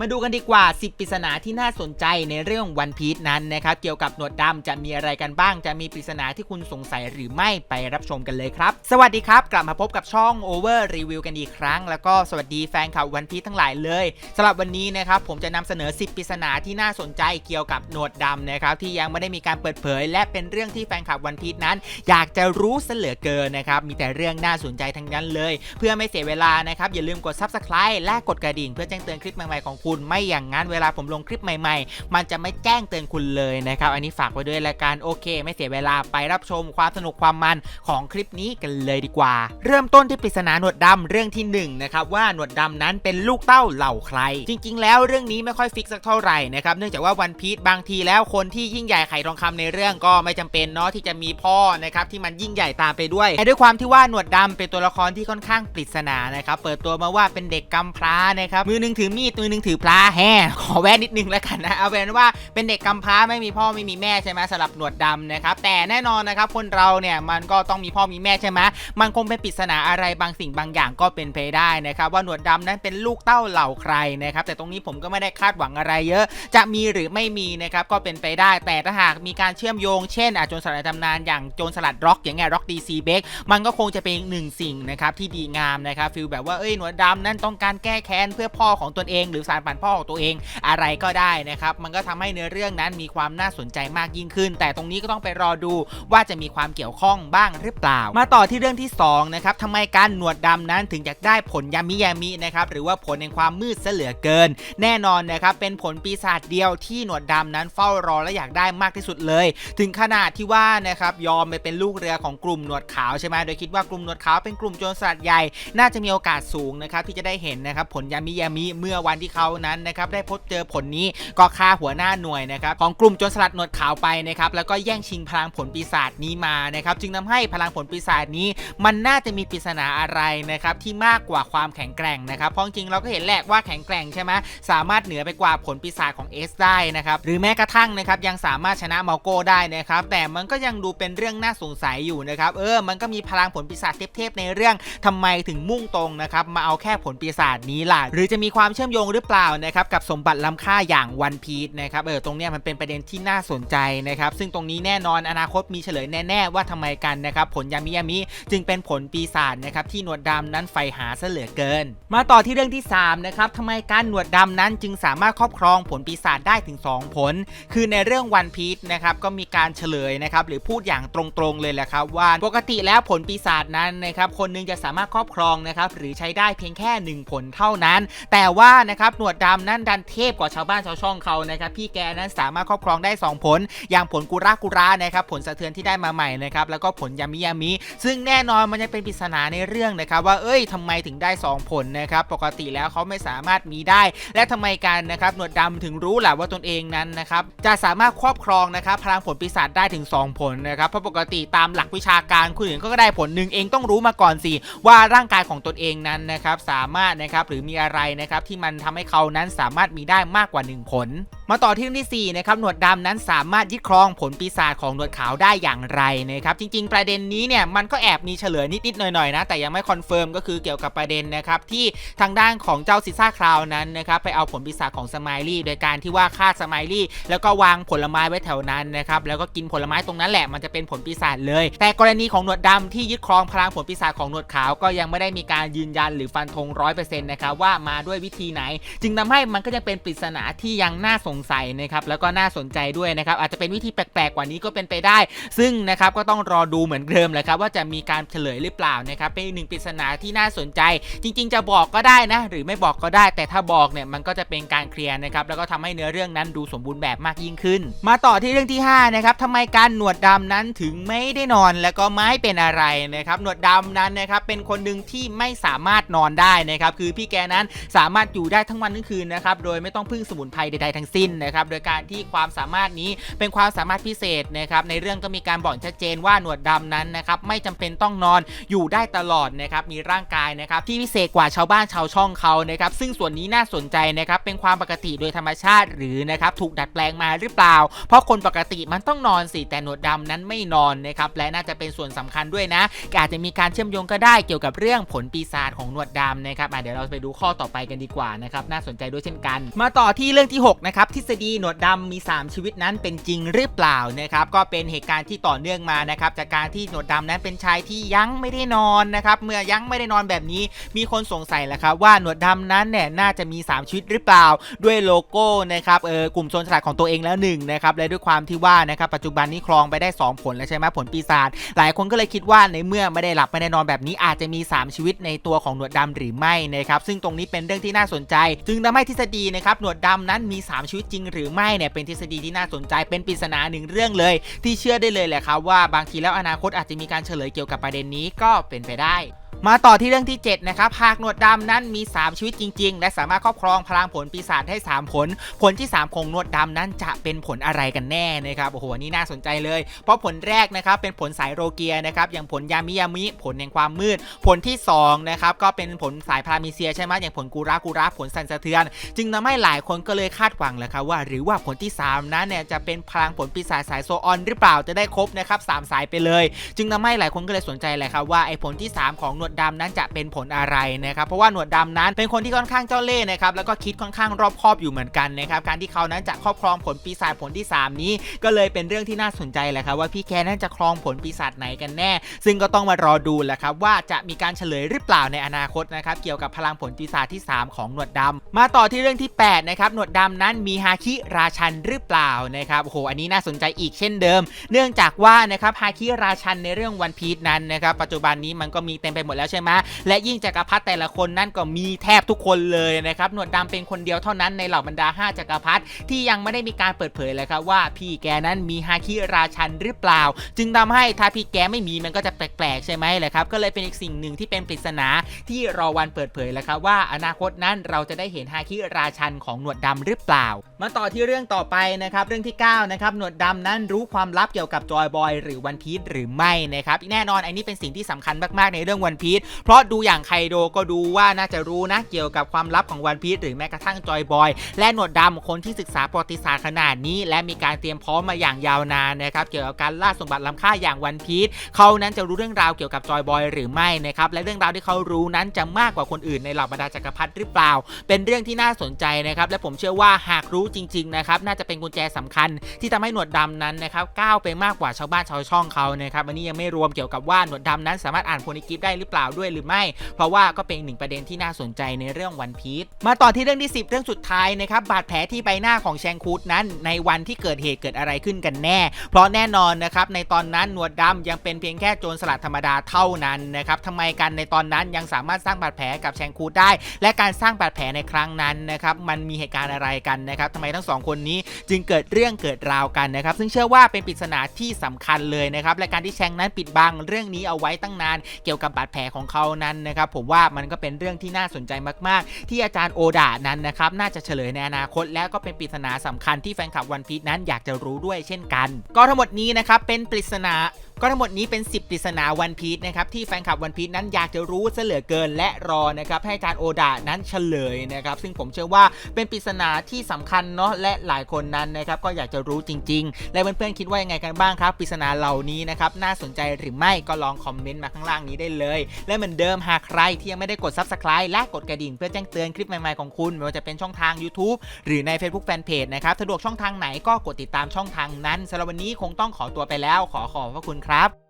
มาดูกันดีกว่า 10ปริศนาที่น่าสนใจในเรื่องวันพี e นั้นนะครับ เกี่ยวกับหนวดดำจะมีอะไรกันบ้าง จะมีปริศนาที่คุณสงสัยหรือไม่ไปรับชมกันเลยครับ สวัสดีครับ กลับมาพบกับช่อง Over Review กันอีกครั้ง แล้วก็สวัสดีแฟนข่าววันพี e ทั้งหลายเลยสำหรับวันนี้นะครับผมจะนำเสนอ 10ปริศนาที่น่าสนใจเกี่ยวกับหนวดดำนะครับที่ยังไม่ได้มีการเปิดเผย และเป็นเรื่องที่แฟนข่าววันพี e นั้น อยากจะรู้เสเหลือเกินนะครับมีแต่เรื่องน่าสนใจทั้งนั้นเลย เพื่อไม่เสียเวลานะครับอย่าลืมกด Subscribe และกดกระดิ่ง เพื่อแจ้งเตือนคลิปใหม่ๆของคุณไม่อย่างนั้นเวลาผมลงคลิปใหม่ๆ มันจะไม่แจ้งเตือนคุณเลยนะครับ อันนี้ฝากไว้ด้วยละกันโอเค ไม่เสียเวลาไปรับชมความสนุกความมันของคลิปนี้กันเลยดีกว่า เริ่มต้นที่ปริศนาหนวดดำเรื่องที่หนึ่งนะครับว่าหนวดดำนั้นเป็นลูกเต้าเหล่าใคร จริง ๆ แล้วเรื่องนี้ไม่ค่อยฟิกสักเท่าไหร่นะครับเนื่องจากว่าวันพีชบางทีแล้วคนที่ยิ่งใหญ่ไข่ทองคำในเรื่องก็ไม่จำเป็นเนาะที่จะมีพ่อนะครับที่มันยิ่งใหญ่ตามไปด้วยแต่ด้วยความที่ว่าหนวดดำเป็นตัวละครที่ค่อนข้างปริศนานะครับเปิดตัวมาว่าเป็นเด็กกำพร้านะครับมือนึงถือมีดมือนึงถือพลาแฮ่ขอแวะนิดนึงแล้วกันนะเอาเป็นว่าเป็นเด็กกำพร้าไม่มีพ่อไม่มีแม่ใช่ไหมสำหรับหนวดดำนะครับแต่แน่นอนนะครับคนเราเนี่ยมันก็ต้องมีพ่อมีแม่ใช่ไหมมันคงเป็นปริศนาอะไรบางสิ่งบางอย่างก็เป็นไปได้นะครับว่าหนวดดำนั้นเป็นลูกเต้าเหล่าใครนะครับแต่ตรงนี้ผมก็ไม่ได้คาดหวังอะไรเยอะ จะมีหรือไม่มีนะครับก็เป็นไปได้ แต่ถ้าหากมีการเชื่อมโยงเช่นอาจโจรสลัดตำนานอย่างโจรสลัดร็อกอย่างเงี้ยร็อกดีซีเบกมันก็คงจะเป็นหนึ่งสิ่งนะครับที่ดีงามนะครับฟิลแบบว่าเอ้ยหนวดดำนั่นต้องการแก้แค้นเพื่อพ่อของตนเองหรือสารฝันพ่อของตัวเองอะไรก็ได้นะครับ มันก็ทำให้เนื้อเรื่องนั้นมีความน่าสนใจมากยิ่งขึ้น แต่ตรงนี้ก็ต้องไปรอดูว่าจะมีความเกี่ยวข้องบ้างหรือเปล่า มาต่อที่เรื่องที่สองนะครับทำไมการหนวดดำนั้นถึงอยากได้ผลยามิยามินะครับหรือว่าผลแห่งความมืดเสเหลือเกิน แน่นอนนะครับเป็นผลปีศาจเดียวที่หนวดดำนั้นเฝ้ารอและอยากได้มากที่สุดเลย ถึงขนาดที่ว่านะครับยอมไปเป็นลูกเรือของกลุ่มหนวดขาวใช่ไหมโดยคิดว่ากลุ่มหนวดขาวเป็นกลุ่มโจรสลัดใหญ่ น่าจะมีโอกาสสูงนะครับที่จะได้เห็นนะครับผลยามิยามิเมื่อวันที่เขานั้นนะครับได้พบเจอผลนี้ก็ฆ่าหัวหน้าหน่วยนะครับของกลุ่มโจรสลัดหนวดขาวไปนะครับแล้วก็แย่งชิงพลังผลปีศาจนี้มานะครับจึงทำให้พลังผลปีศาจนี้ มันน่าจะมีปริศนาอะไรนะครับที่มากกว่าความแข็งแกร่งนะครับเพราะจริงเราก็เห็นแหละว่าแข็งแกร่งใช่ไหมสามารถเหนือไปกว่าผลปีศาจของเอสได้นะครับหรือแม้กระทั่งนะครับยังสามารถชนะมาโก้ได้นะครับแต่มันก็ยังดูเป็นเรื่องน่าสงสัยอยู่นะครับเออมันก็มีพลังผลปีศาจเทพๆในเรื่องทำไมถึงมุ่งตรงนะครับมาเอาแค่ผลปีศาจนี้ล่ะหรือจะมีความเชื่อมโยงหรือเปล่านะครับกับสมบัติล้ำค่าอย่างวันพีชนะครับเออตรงเนี้ยมันเป็นประเด็นที่น่าสนใจนะครับซึ่งตรงนี้แน่นอนอนาคตมีเฉลยแน่ๆว่าทำไมกันนะครับผลยามิยามิจึงเป็นผลปีศาจนะครับที่หนวดดำนั้นใฝ่หาเสเหลือเกิน มาต่อที่เรื่องที่3นะครับทำไมการหนวดดำนั้นจึงสามารถครอบครองผลปีศาจได้ถึง 2 ผล คือในเรื่องวันพีชนะครับก็มีการเฉลยนะครับหรือพูดอย่างตรงๆเลยแหละครับว่าปกติแล้วผลปีศาจนั้นนะครับคนหนึงจะสามารถครอบครองนะครับหรือใช้ได้เพียงแค่ 1 ผลเท่านั้น แต่ว่านะครับหนวดดำนั้นดันเทพกว่าชาวบ้านชาวช่องเขานะครับพี่แกนั้นสามารถครอบครองได้ 2 ผล อย่างผลกุรากุรานะครับผลสะเทือนที่ได้มาใหม่นะครับแล้วก็ผลยามิยามิ ซึ่งแน่นอนมันจะเป็นปริศนาในเรื่องนะครับว่าเอ้ยทำไมถึงได้ 2 ผลนะครับปกติแล้วเขาไม่สามารถมีได้ และทำไมกันนะครับหนวดดำถึงรู้แหละว่าตนเองนั้นนะครับจะสามารถครอบครองนะครับพลังผลปีศาจได้ถึง 2 ผลนะครับเพราะปกติตามหลักวิชาการคนอื่นก็ได้ผลหนึ่งเองต้องรู้มาก่อนสิว่าร่างกายของตนเองนั้นนะครับสามารถนะครับหรือมีอะไรนะครับที่มันทำให้เขานั้นสามารถมีได้มากกว่า 1 ผลมาต่อที่เรื่องที่4นะครับหนวดดำนั้นสามารถยึดครองผลปีศาจของหนวดขาวได้อย่างไรนะครับจริง ๆ ประเด็นนี้เนี่ยมันก็แอบมีเฉลยนิดๆหน่อยๆนะแต่ยังไม่คอนเฟิร์มก็คือเกี่ยวกับประเด็นนะครับที่ทางด้านของเจ้าซิซ่าคราวนั้นนะครับไปเอาผลปีศาจของสไมลี่โดยการที่ว่าฆ่าสไมลี่แล้วก็วางผลไม้ไว้แถวนั้นนะครับแล้วก็กินผลไม้ตรงนั้นแหละมันจะเป็นผลปีศาจเลย แต่กรณีของหนวดดำที่ยึดครองพลังผลปีศาจของหนวดขาวก็ยังไม่ได้มีการยืนยันหรือฟันธงร้อยเปอร์เซ็นต์นะครับว่ามาด้วยวิธีไหน จึงทำให้มันก็ยังเป็นปริศนาที่ยังน่าสงสัยนะครับแล้วก็น่าสนใจด้วยนะครับอาจจะเป็นวิธีแปลกๆกว่านี้ก็เป็นไปได้ ซึ่งนะครับก็ต้องรอดูเหมือนเดิมแหละครับว่าจะมีการเฉลยหรือเปล่านะครับเป็นหนึ่งปริศนาที่น่าสนใจ จริง ๆ จะบอกก็ได้นะหรือไม่บอกก็ได้ แต่ถ้าบอกเนี่ยมันก็จะเป็นการเคลียร์นะครับแล้วก็ทำให้เนื้อเรื่องนั้นดูสมบูรณ์แบบมากยิ่งขึ้น มาต่อที่เรื่องที่5นะครับทำไมการหนวดดำนั้นถึงไม่ได้นอนแล้วก็ไม่เป็นอะไรนะครับหนวดดำนั้นนะครับเป็นคนหนึ่งที่ไม่สามารถนอนได้นะครับคือพี่แกนั้นสามารถอยู่ได้ทั้งวันทั้งคืนนะครับโดยไม่ต้องพึ่งสมุนไพรใดๆทั้งสิ้นนนะครับโดยการที่ความสามารถนี้เป็นความสามารถพิเศษนะครับในเรื่องก็มีการบอกชัดเจนว่าหนวดดำนั้นนะครับไม่จำเป็นต้องนอนอยู่ได้ตลอดนะครับมีร่างกายนะครับที่พิเศษกว่าชาวบ้านชาวช่องเขานะครับซึ่งส่วนนี้น่าสนใจนะครับเป็นความปกติโดยธรรมชาติหรือนะครับถูกดัดแปลงมาหรือเปล่า เพราะคนปกติมันต้องนอนสิแต่หนวดดำนั้นไม่นอนนะครับและน่าจะเป็นส่วนสำคัญด้วยนะอาจจะมีการเชื่อมโยงก็ได้เกี่ยวกับเรื่องผลปีศาจของหนวดดำนะครับเดี๋ยวเราไปดูข้อต่อไปกันดีกว่านะครับน่าสนใจด้วยเช่นกัน มาต่อที่เรื่องที่6นะครับทฤษฎีหนวดดำมี 3 ชีวิตนั้นเป็นจริงหรือเปล่านะครับก็เป็นเหตุการณ์ที่ต่อเนื่องมานะครับจากการที่หนวดดำนั้นเป็นชายที่ยั้งไม่ได้นอนนะครับเมื่อยั้งไม่ได้นอนแบบนี้ มีคนสงสัยแหละครับว่าหนวดดำนั้นเนี่ยน่าจะมี 3 ชีวิตหรือเปล่า ด้วยโลโก้นะครับเออกลุ่มโซนฉลาดของตัวเองแล้วหนึ่งนะครับและด้วยความที่ว่านะครับปัจจุบันนี้ครองไปได้ 2 ผลแล้วใช่ไหมผลปีศาจหลายคนก็เลยคิดว่าในเมื่อไม่ได้หลับไม่ได้นอนแบบนี้อาจจะมี 3 ชีวิตในตัวของหนวดดำหรือไม่นะครับซึ่งตรงนี้เป็นเรื่องที่น่าสนใจ จึงทำให้ทฤษฎีนะครับหนวดดำนั้นมี 3 ชีวิตจริงหรือไม่เนี่ยเป็นทฤษฎีที่น่าสนใจเป็นปริศนาหนึ่งเรื่องเลย ที่เชื่อได้เลยแหละครับว่าบางทีแล้วอนาคตอาจจะมีการเฉลยเกี่ยวกับประเด็นนี้ก็เป็นไปได้มาต่อที่เรื่องที่ 7 นะครับ หากหนวดดำนั้นมี 3 ชีวิตจริง ๆ และสามารถครอบครองพลังผลปีศาจได้ 3 ผล ผลที่ 3 ของหนวดดำนั้นจะเป็นผลอะไรกันแน่นะครับ โอ้โหนี่น่าสนใจเลย เพราะผลแรกนะครับเป็นผลสายโรเกียนะครับ อย่างผลยามิยามิ ผลแห่งความมืด ผลที่2นะครับก็เป็นผลสายพารามิเซียใช่ไหมอย่างผลกูรากูราผลสันสะเทือน จึงทำให้หลายคนก็เลยคาดหวังแหละครับว่า หรือว่าผลที่3นั้นเนี่ยจะเป็นพลังผลปีศาจสายโซออนหรือเปล่าจะได้ครบนะครับสามสายไปเลย จึงทำให้หลายคนก็เลยสนใจแหละครับว่าไอ้ผลที่ 3 ของหนวดดำนั้นจะเป็นผลอะไรนะครับเพราะว่าหนวดดำนั้นเป็นคนที่ค่อนข้างเจ้าเล่ห์นะครับแล้วก็คิดค่อนข้างรอบคอบอยู่เหมือนกันนะครับการที่เขานั้นจะครอบครองผลปีศาจผลที่ 3 นี้ ก็เลยเป็นเรื่องที่น่าสนใจแหละครับว่าพี่แกนั้นจะครองผลปีศาจไหนกันแน่ ซึ่งก็ต้องมารอดูแหละครับว่าจะมีการเฉลยหรือเปล่าในอนาคตนะครับเกี่ยวกับพลังผลปีศาจที่ 3 ของหนวดดำมาต่อที่เรื่องที่8นะครับหนวดดำนั้นมีฮาคิราชันหรือเปล่านะครับโอ้โหอันนี้น่าสนใจอีกเช่นเดิม เนื่องจากว่านะครับฮาคิราชันในเรื่องวันพีชนั้นนะครับปัจจุบันนี้มันก็มีเต็มไปหมดแล้วใช่ไหมและยิ่งจักรพรรดิแต่ละคนนั่นก็มีแทบทุกคนเลยนะครับหนวดดำเป็นคนเดียวเท่านั้นในเหล่าบรรดา 5จักรพรรดิที่ยังไม่ได้มีการเปิดเผยเลยครับว่าพี่แกนั้นมีฮาคิราชันหรือเปล่า จึงทำให้ถ้าพี่แกไม่มีมันก็จะแปลกๆใช่ไหมแหละครับก็เลยเป็นอีกสิ่งหนึ่งที่เป็นปริศนาที่รอวันเปิดเผยแล้วครับว่าอนาคตนั้นเราจะได้เห็นฮาคิราชันของหนวดดำหรือเปล่า มาต่อที่เรื่องต่อไปนะครับเรื่องที่9นะครับหนวดดำนั้นรู้ความลับเกี่ยวกับจอยบอยหรือวันพีชหรือไม่นะครับแน่นอนอันนี้เป็นสิ่งที่สำคัญมากๆในเรื่องวันพีชเพราะดูอย่างไคโดก็ดูว่าน่าจะรู้นะเกี่ยวกับความลับของวันพีชหรือแม้กระทั่งจอยบอย และหนวดดำคนที่ศึกษาประวัติศาสตร์ขนาดนี้ และมีการเตรียมพร้อมมาอย่างยาวนานนะครับเกี่ยวกับการล่าสมบัติล้ำค่าอย่างวันพีชเขานั้นจะรู้เรื่องราวเกี่ยวกับจอยบอยหรือไม่นะครับและเรื่องราวที่เขารู้นั้นจะมากกว่าคนอื่นในเหล่าบรรดาจักรพรรดิหรือเปล่า เป็นเรื่องที่น่าสนใจนะครับและผมเชื่อว่าหากรู้จริงๆนะครับน่าจะเป็นกุญแจสำคัญ ที่ทำให้หนวดดำนั้นนะครับก้าวไปมากกว่าชาวบ้านชาวช่องเขานะครับอันนี้ยังไม่รวมเกี่ยวกับว่าหนวดดำนั้นสามารถอ่านโพนิกิฟได้หรือเปล่าด้วยหรือไม่ เพราะว่าก็เป็นหนึ่งประเด็นที่น่าสนใจในเรื่องวันพีชมาต่อที่เรื่องที่ 10 เรื่องสุดท้ายนะครับบาดแผลที่ใบหน้าของแชงคูดนั้น ในวันที่เกิดเหตุเกิดอะไรขึ้นกันแน่ เพราะแน่นอนนะครับในตอนนั้นหนวดดำยังเป็นเพียงแค่โจรสลัดธรรมดาเท่านั้นนะครับทำไมกันในตอนนั้นยังสามารถสร้างบาดแผลกับแชงคูดได้ และการสร้างบาดแผลในครั้งนั้นนะครับมันมีเหตุการณ์อะไรกันนะครับทำไมทั้งสองคนนี้จึงเกิดเรื่องเกิดราวกันนะครับซึ่งเชื่อว่าเป็นปริศนาที่สำคัญเลยนะครับและการที่แชงนั้นปิดบังเรื่องนี้เอาไว้ตั้งนาน เกี่ยวกับบาดแผลของเขานั้นนะครับผมว่ามันก็เป็นเรื่องที่น่าสนใจมาก ๆ ที่อาจารย์โอดานั้นนะครับน่าจะเฉลยในอนาคต และก็เป็นปริศนาสำคัญที่แฟนคลับวันพีชนั้นอยากจะรู้ด้วยเช่นกัน ก็ทั้งหมดนี้นะครับเป็นปริศนาก็ทั้งหมดนี้เป็น 10ปริศนาวันพีชนะครับที่แฟนคลับวันพีชนั้นอยากจะรู้ซะเหลือเกินและรอนะครับให้อาจารย์โอดานั้นเฉลยนะครับซึ่งผมเชื่อว่าเป็นปริศนาที่สำคัญเนาะและหลายคนนั้นนะครับก็อยากจะรู้จริง ๆ และเพื่อนๆคิดว่ายังไงกันบ้างครับปริศนาเหล่านี้นะครับน่าสนใจหรือไม่ก็ลองคอมเมนต์มาข้างล่างนี้ได้เลย และเหมือนเดิมหากใครที่ยังไม่ได้กด Subscribe และกดกระดิ่งเพื่อแจ้งเตือนคลิปใหม่ๆของคุณไม่ว่าจะเป็นช่องทาง YouTube หรือใน Facebook Fanpage นะครับสะดวกช่องทางไหนก็กดติดตามช่องทางนั้นสำหรับวันนี้คงต้องขอตัวไปแล้ว ขอขอบพระคุณครับ